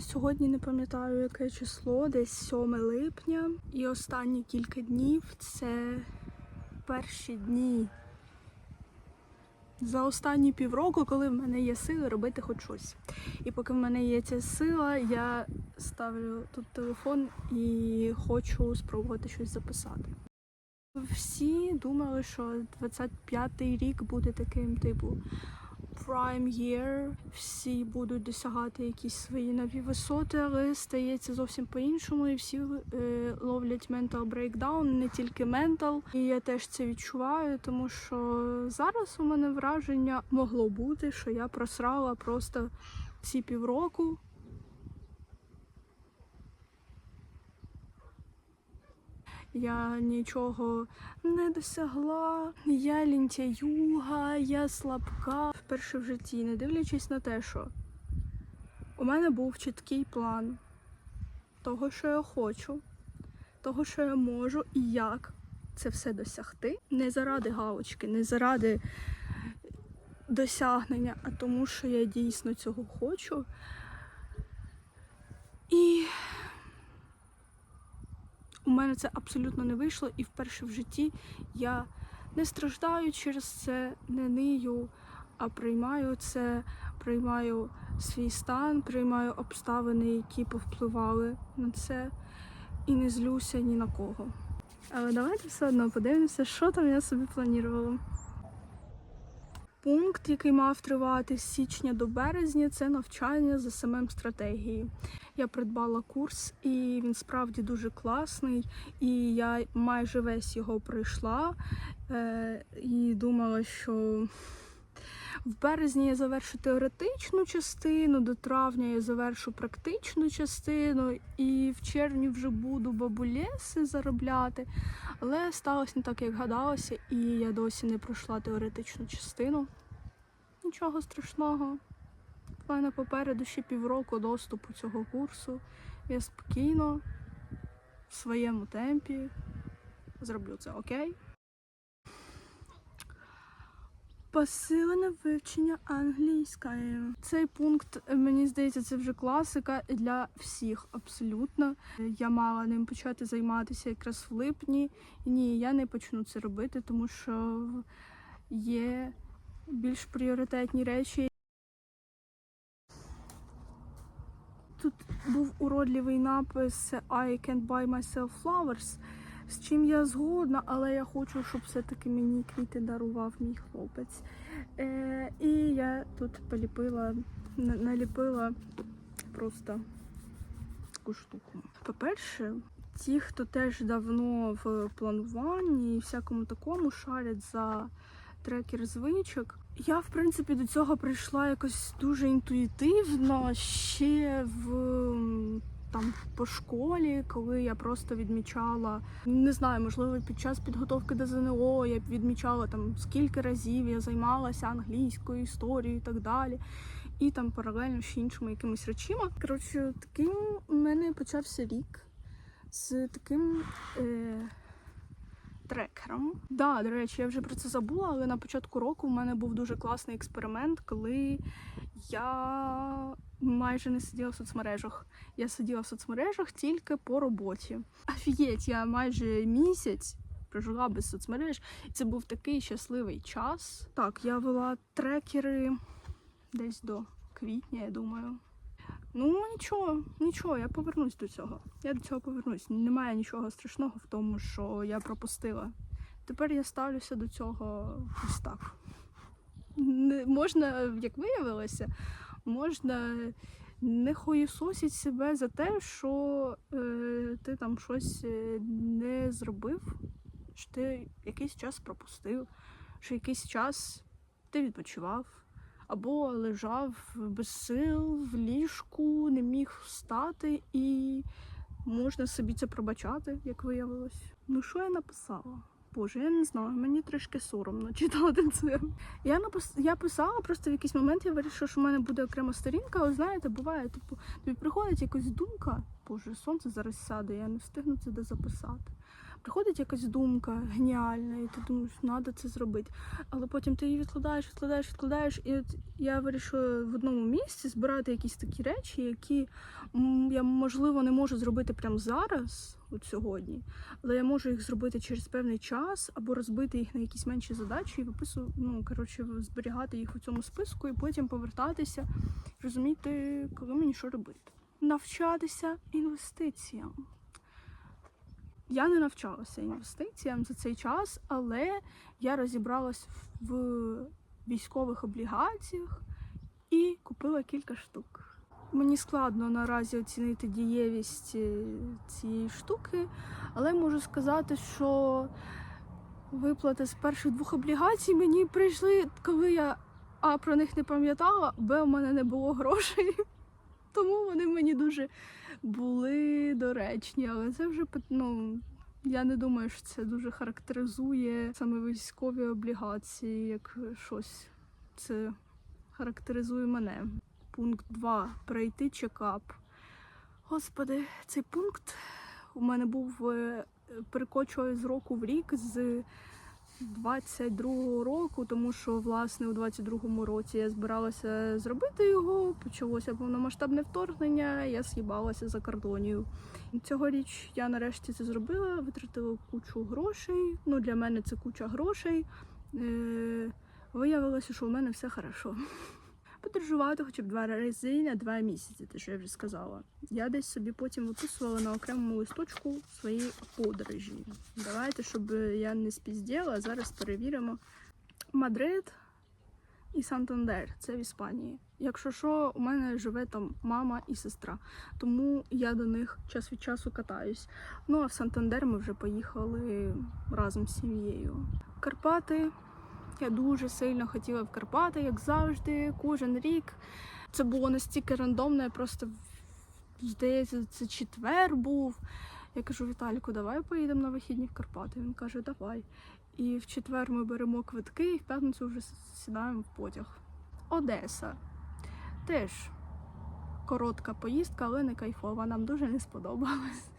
Сьогодні не пам'ятаю, яке число, десь 7 липня. І останні кілька днів це перші дні. За останні півроку, коли в мене є сили робити хоч щось. І поки в мене є ця сила, я ставлю тут телефон і хочу спробувати щось записати. Всі думали, що 25-й рік буде таким, типу, prime year, всі будуть досягати якісь свої нові висоти, але стається зовсім по-іншому, і всі е, ловлять mental breakdown, не тільки mental. І я теж це відчуваю, тому що зараз у мене враження могло бути, що я просрала просто ці півроку. Я нічого не досягла, я лінтяюга, я слабка. Вперше в житті, не дивлячись на те, що у мене був чіткий план того, що я хочу, того, що я можу і як це все досягти. Не заради галочки, не заради досягнення, а тому, що я дійсно цього хочу. І у мене це абсолютно не вийшло, і вперше в житті я не страждаю через це, не нию, а приймаю це, приймаю свій стан, приймаю обставини, які повпливали на це, і не злюся ні на кого. Але давайте все одно подивимося, що там я собі планувала. Пункт, який мав тривати з січня до березня, це навчання за самим стратегії. Я придбала курс, і він справді дуже класний. І я майже весь його пройшла е, і думала, що в березні я завершу теоретичну частину, до травня я завершу практичну частину, і в червні вже буду бабулеси заробляти. Але сталося не так, як гадалося, і я досі не пройшла теоретичну частину. Нічого страшного. В мене попереду ще півроку доступу цього курсу. Я спокійно, в своєму темпі зроблю це, окей? Посилене вивчення англійської. Цей пункт, е, мені здається, це вже класика для всіх абсолютно. Я мала ним почати займатися якраз в липні. Ні, я не почну це робити, тому що є більш пріоритетні речі. Тут був уродливий напис I can't buy myself flowers, з чим я згодна, але я хочу, щоб все-таки мені квіти дарував мій хлопець. Е, і я тут поліпила, наліпила просто таку штуку. По-перше, ті, хто теж давно в плануванні і всякому такому шарять за трекер звичок. Я, в принципі, до цього прийшла якось дуже інтуїтивно ще в там по школі, коли я просто відмічала, не знаю, можливо, під час підготовки до ЗНО я відмічала там скільки разів я займалася англійською історією і так далі. І там паралельно ще іншими якимись речима. Коротше, таким у мене почався рік з таким. Е- трекером. Да, до речі, я вже про це забула, але на початку року в мене був дуже класний експеримент, коли я майже не сиділа в соцмережах. Я сиділа в соцмережах тільки по роботі. Офігеть, я майже місяць прожила без соцмереж, і це був такий щасливий час. Так, я вела трекери десь до квітня, я думаю. Ну нічого, нічого, я повернусь до цього. Я до цього повернусь. Немає нічого страшного в тому, що я пропустила. Тепер я ставлюся до цього ось так. Не, можна, як виявилося, можна не хуєсосить себе за те, що е, ти там щось е, не зробив, що ти якийсь час пропустив, що якийсь час ти відпочивав або лежав без сил в ліжку, не міг встати, і можна собі це пробачати, як виявилось. Ну що я написала? Боже, я не знаю, мені трішки соромно читати це. Я напис... я писала просто в якийсь момент, я вирішила, що в мене буде окрема сторінка, але знаєте, буває, типу, тобі приходить якась думка, боже, сонце зараз сяде, я не встигну це де записати. Приходить якась думка геніальна, і ти думаєш, треба це зробити. Але потім ти її відкладаєш, відкладаєш, відкладаєш. І от я вирішила в одному місці збирати якісь такі речі, які я можливо не можу зробити прямо зараз, от сьогодні, але я можу їх зробити через певний час або розбити їх на якісь менші задачі і випису, ну коротше, зберігати їх у цьому списку і потім повертатися, розуміти, коли мені що робити. Навчатися інвестиціям. Я не навчалася інвестиціям за цей час, але я розібралась в військових облігаціях і купила кілька штук. Мені складно наразі оцінити дієвість е, цієї штуки, але можу сказати, що виплати з перших двох облігацій мені прийшли, коли я а про них не пам'ятала, б у мене не було грошей. Тому вони мені дуже були доречні, але це вже ну, я не думаю, що це дуже характеризує саме військові облігації, як щось. Це характеризує мене. Пункт 2. Пройти чекап. Господи, цей пункт у мене був е, перекочує з року в рік з 22-го року, тому що власне у 22-му році я збиралася зробити його. Почалося повномасштабне вторгнення. Я з'їбалася за кордонію. Цьогоріч я нарешті це зробила, витратила кучу грошей. Ну для мене це куча грошей. Е, виявилося, що у мене все хорошо. Подорожувати хоча б два рази на два місяці, те, що я вже сказала. Я десь собі потім виписувала на окремому листочку свої подорожі. Давайте, щоб я не спізділа, зараз перевіримо. Мадрид і Сантандер це в Іспанії. Якщо що, у мене живе там мама і сестра, тому я до них час від часу катаюсь. Ну а в Сантандер ми вже поїхали разом з сім'єю. Карпати. Я дуже сильно хотіла в Карпати, як завжди, кожен рік. Це було настільки рандомно, я просто здається, це четвер був. Я кажу, Віталіку, давай поїдемо на вихідні в Карпати. Він каже, давай. І в четвер ми беремо квитки, і в п'ятницю вже сідаємо в потяг. Одеса. Теж коротка поїздка, але не кайфова. Нам дуже не сподобалось.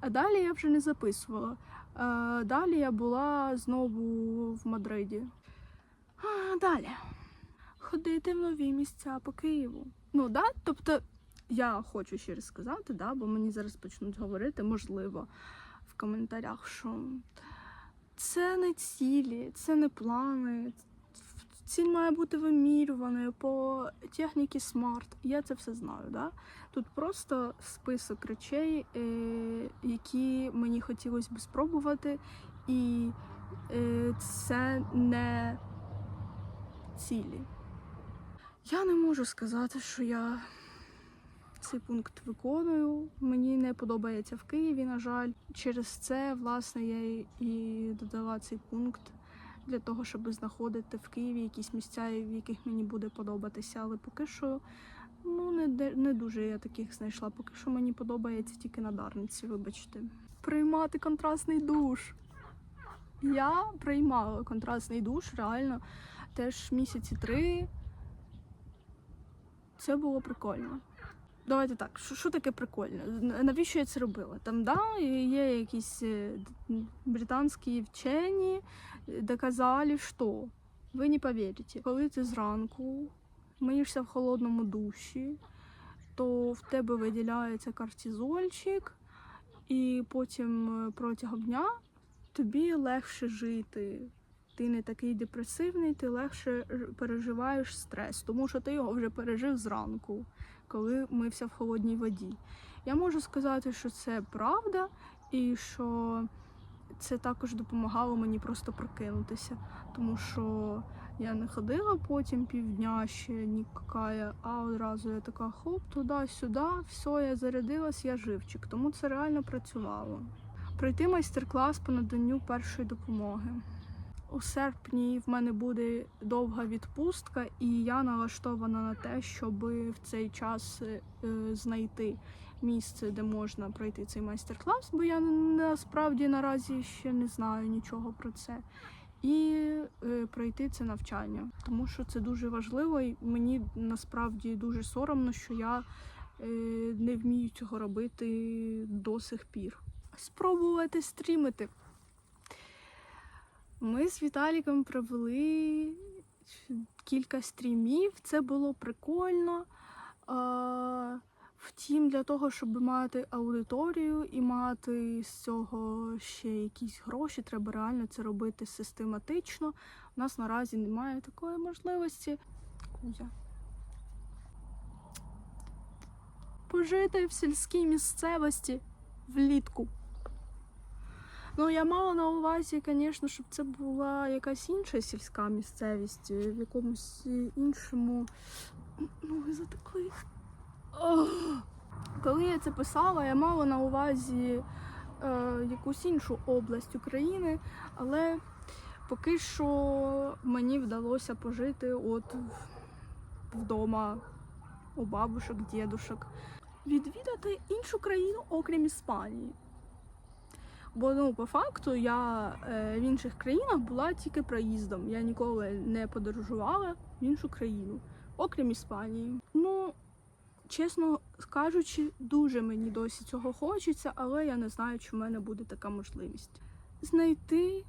А далі я вже не записувала. Е, Далі я була знову в Мадриді. Далі. Ходити в нові місця по Києву. Ну, да? Тобто, я хочу ще раз сказати, да, бо мені зараз почнуть говорити, можливо, в коментарях, що це не цілі, це не плани. Ціль має бути вимірюваною по техніці смарт. Я це все знаю. Да? Тут просто список речей, е, які мені хотілося б спробувати, і е, це не цілі. Я не можу сказати, що я цей пункт виконую. Мені не подобається в Києві, на жаль. Через це, власне, я і додала цей пункт для того, щоб знаходити в Києві якісь місця, в яких мені буде подобатися. Але поки що ну не, не дуже я таких знайшла. Поки що мені подобається тільки на Дарниці, вибачте. Приймати контрастний душ. Я приймала контрастний душ, реально, теж місяці три. Це було прикольно. Давайте так, що, що таке прикольно? Навіщо я це робила? Там да, є якісь е, британські вчені, е, доказали, що ви не повірите, коли ти зранку миєшся в холодному душі, то в тебе виділяється кортизольчик, і потім е, протягом дня тобі легше жити. Ти не такий депресивний, ти легше переживаєш стрес, тому що ти його вже пережив зранку, коли мився в холодній воді. Я можу сказати, що це правда, і що це також допомагало мені просто прокинутися, тому що я не ходила потім півдня ще нікакая, а одразу я така хоп, туди-сюди, все, я зарядилась, я живчик. Тому це реально працювало. Пройти майстер-клас по наданню першої допомоги. У серпні в мене буде довга відпустка, і я налаштована на те, щоб в цей час е, знайти місце, де можна пройти цей майстер-клас, бо я насправді наразі ще не знаю нічого про це. І е, пройти це навчання, тому що це дуже важливо, і мені насправді дуже соромно, що я е, не вмію цього робити до сих пір. спробувати стрімити. Ми з Віталіком провели кілька стрімів. Це було прикольно. Втім, для того, щоб мати аудиторію і мати з цього ще якісь гроші, треба реально це робити систематично. У нас наразі немає такої можливості. Кузя. Пожити в сільській місцевості влітку. Ну, я мала на увазі, звісно, щоб це була якась інша сільська місцевість, в якомусь іншому. Ноги затекли. Ох. Коли я це писала, я мала на увазі е, якусь іншу область України, але поки що мені вдалося пожити от вдома у бабушок, дідушок, відвідати іншу країну, окрім Іспанії. Бо ну, по факту я е, в інших країнах була тільки проїздом. Я ніколи не подорожувала в іншу країну, окрім Іспанії. Ну, чесно кажучи, дуже мені досі цього хочеться, але я не знаю, чи в мене буде така можливість. Знайти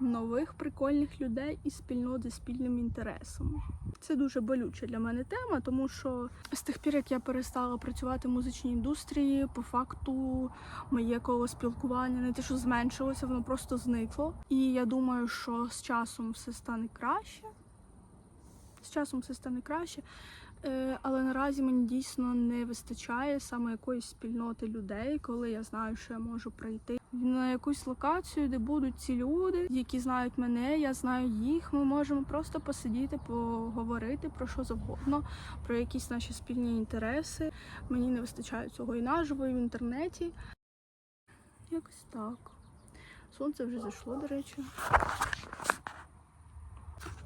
нових прикольних людей і спільнот зі спільним інтересом. Це дуже болюча для мене тема, тому що з тих пір, як я перестала працювати в музичній індустрії, по факту моє коло спілкування не те, що зменшилося, воно просто зникло. І я думаю, що з часом все стане краще. З часом все стане краще. Е, Але наразі мені дійсно не вистачає саме якоїсь спільноти людей, коли я знаю, що я можу прийти на якусь локацію, де будуть ці люди, які знають мене, я знаю їх. Ми можемо просто посидіти, поговорити про що завгодно, про якісь наші спільні інтереси. Мені не вистачає цього і наживо, і в інтернеті. Якось так. Сонце вже зайшло, до речі.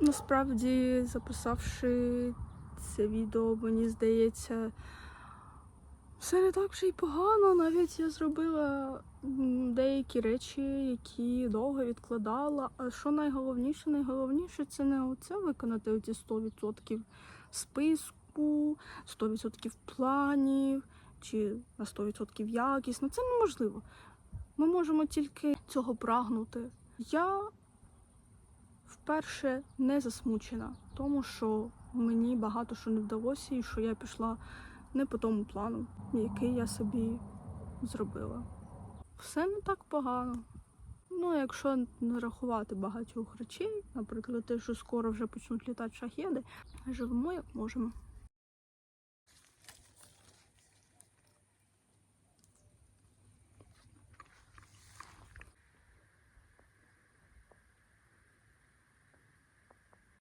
Насправді, записавши це відео, мені здається, все не так вже й погано. Навіть я зробила деякі речі, які довго відкладала. А що найголовніше? Найголовніше це не оце виконати оці 100% списку, 100% планів чи на 100% якісно. Це неможливо. Ми можемо тільки цього прагнути. Я вперше не засмучена, тому що мені багато що не вдалося, і що я пішла не по тому плану, який я собі зробила. Все не так погано. Ну, якщо не рахувати багатьох речей, наприклад, те, що скоро вже почнуть літати шахеди, живемо як можемо.